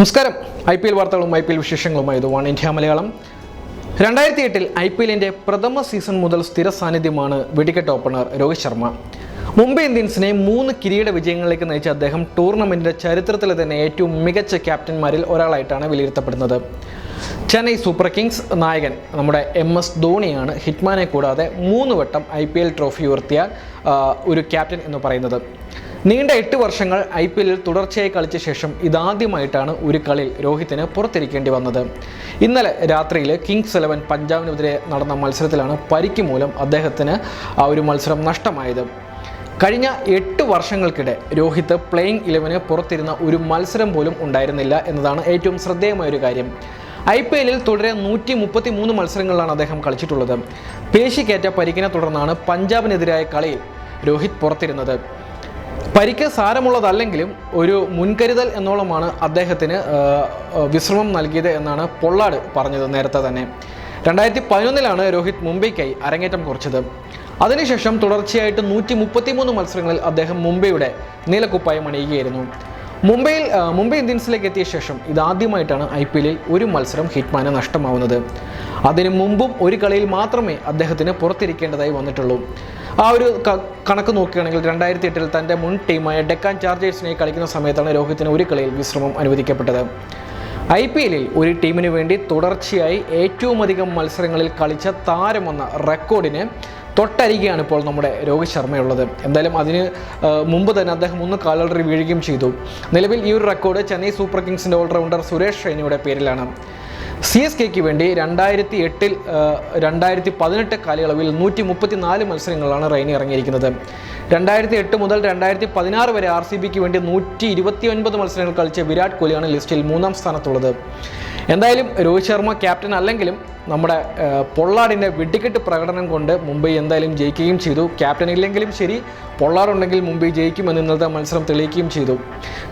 നമസ്കാരം. I P L വാർത്തകളും I P L വിശേഷങ്ങളുമായി ഇത് വൺ ഇന്ത്യ മലയാളം. രണ്ടായിരത്തി എട്ടിൽ ഐ പി എല്ലിന്റെ പ്രഥമ സീസൺ മുതൽ സ്ഥിര സാന്നിധ്യമാണ് വെടിക്കെട്ട് ഓപ്പണർ രോഹിത് ശർമ്മ. മുംബൈ ഇന്ത്യൻസിനെ മൂന്ന് കിരീട വിജയങ്ങളിലേക്ക് നയിച്ച അദ്ദേഹം ടൂർണമെന്റിന്റെ ചരിത്രത്തിലെ തന്നെ ഏറ്റവും മികച്ച ക്യാപ്റ്റന്മാരിൽ ഒരാളായിട്ടാണ് വിലയിരുത്തപ്പെടുന്നത്. ചെന്നൈ സൂപ്പർ കിങ്സ് നായകൻ നമ്മുടെ എം എസ് ധോണിയാണ് ഹിറ്റ്മാനെ കൂടാതെ മൂന്ന് വട്ടം ഐ ട്രോഫി ഉയർത്തിയ ഒരു ക്യാപ്റ്റൻ എന്ന് പറയുന്നത്. നീണ്ട എട്ട് വർഷങ്ങൾ ഐ പി എല്ലിൽ തുടർച്ചയായി കളിച്ച ശേഷം ഇതാദ്യമായിട്ടാണ് ഒരു കളിയിൽ രോഹിത്തിന് പുറത്തിരിക്കേണ്ടി വന്നത്. ഇന്നലെ രാത്രിയിൽ കിങ്സ് ഇലവൻ പഞ്ചാബിനെതിരെ നടന്ന മത്സരത്തിലാണ് പരിക്ക് മൂലം അദ്ദേഹത്തിന് ആ ഒരു മത്സരം നഷ്ടമായത്. കഴിഞ്ഞ എട്ട് വർഷങ്ങൾക്കിടെ രോഹിത് പ്ലേയിങ് ഇലവന് പുറത്തിരുന്ന ഒരു മത്സരം പോലും ഉണ്ടായിരുന്നില്ല എന്നതാണ് ഏറ്റവും ശ്രദ്ധേയമായ ഒരു കാര്യം. ഐ പി എല്ലിൽ തുടരെ നൂറ്റി മുപ്പത്തി മൂന്ന് മത്സരങ്ങളിലാണ് അദ്ദേഹം കളിച്ചിട്ടുള്ളത്. പേശിക്കേറ്റ പരിക്കിനെ തുടർന്നാണ് പഞ്ചാബിനെതിരായ കളിയിൽ രോഹിത് പുറത്തിരുന്നത്. പരിക്ക് സാരമുള്ളതല്ലെങ്കിലും ഒരു മുൻകരുതൽ എന്നോളമാണ് അദ്ദേഹത്തിന് വിശ്രമം നൽകിയത് എന്നാണ് പൊള്ളാട് പറഞ്ഞത് നേരത്തെ തന്നെ. രണ്ടായിരത്തി പതിനൊന്നിലാണ് രോഹിത് മുംബൈക്കായി അരങ്ങേറ്റം കുറിച്ചത്. അതിനുശേഷം തുടർച്ചയായിട്ട് നൂറ്റി മുപ്പത്തിമൂന്ന് മത്സരങ്ങളിൽ അദ്ദേഹം മുംബൈയുടെ നീലക്കുപ്പായം അണിയുകയായിരുന്നു. മുംബൈയിൽ മുംബൈ ഇന്ത്യൻസിലേക്ക് എത്തിയ ശേഷം ഇതാദ്യമായിട്ടാണ് ഐ പി എല്ലിൽ ഒരു മത്സരം ഹിറ്റ്മാന് നഷ്ടമാവുന്നത്. അതിനു മുമ്പും ഒരു കളിയിൽ മാത്രമേ അദ്ദേഹത്തിന് പുറത്തിരിക്കേണ്ടതായി വന്നിട്ടുള്ളൂ. ആ ഒരു കണക്ക് നോക്കുകയാണെങ്കിൽ രണ്ടായിരത്തി എട്ടിൽ തന്റെ മുൻ ടീമായ ഡെക്കാൻ ചാർജേഴ്സിനെ കളിക്കുന്ന സമയത്താണ് രോഹിത്തിന് ഒരു കളിയിൽ വിശ്രമം അനുവദിക്കപ്പെട്ടത്. ഐ പി എല്ലിൽ ഒരു ടീമിന് വേണ്ടി തുടർച്ചയായി ഏറ്റവും അധികം മത്സരങ്ങളിൽ കളിച്ച താരമെന്ന റെക്കോർഡിന് തൊട്ടരികയാണ് ഇപ്പോൾ നമ്മുടെ രോഹിത് ശർമ്മയുള്ളത്. എന്തായാലും അതിന് മുമ്പ് തന്നെ അദ്ദേഹം ഒന്ന് കാലറി വീഴുകയും ചെയ്തു. നിലവിൽ ഈ ഒരു റെക്കോർഡ് ചെന്നൈ സൂപ്പർ കിങ്സിന്റെ ഓൾറൗണ്ടർ സുരേഷ് റൈനയുടെ പേരിലാണ്. സി എസ് കെക്ക് വേണ്ടി രണ്ടായിരത്തി എട്ടിൽ രണ്ടായിരത്തി പതിനെട്ട് കാലയളവിൽ നൂറ്റി മുപ്പത്തി നാല് മത്സരങ്ങളാണ് റെയ്നി ഇറങ്ങിയിരിക്കുന്നത്. രണ്ടായിരത്തി എട്ട് മുതൽ രണ്ടായിരത്തി പതിനാറ് വരെ ആർ സി ബിക്ക് വേണ്ടി നൂറ്റി ഇരുപത്തി ഒൻപത് മത്സരങ്ങൾ കളിച്ച വിരാട് കോഹ്ലിയാണ് ലിസ്റ്റിൽ മൂന്നാം സ്ഥാനത്തുള്ളത്. എന്തായാലും രോഹിത് ശർമ്മ ക്യാപ്റ്റൻ അല്ലെങ്കിലും നമ്മുടെ പൊള്ളാടിന്റെ വെടിക്കെട്ട് പ്രകടനം കൊണ്ട് മുംബൈ എന്തായാലും ജയിക്കുകയും ചെയ്തു. ക്യാപ്റ്റൻ ഇല്ലെങ്കിലും ശരി പൊള്ളാടുണ്ടെങ്കിൽ മുംബൈ ജയിക്കുമെന്ന് ഇന്നത്തെ മത്സരം തെളിയിക്കുകയും ചെയ്തു.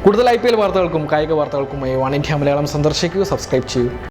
കൂടുതൽ ഐ പി എൽ വാർത്തകൾക്കും കായിക വാർത്തകൾക്കുമായി ഇന്ത്യ മലയാളം സന്ദർശിക്കൂ സബ്സ്ക്രൈബ് ചെയ്യൂ.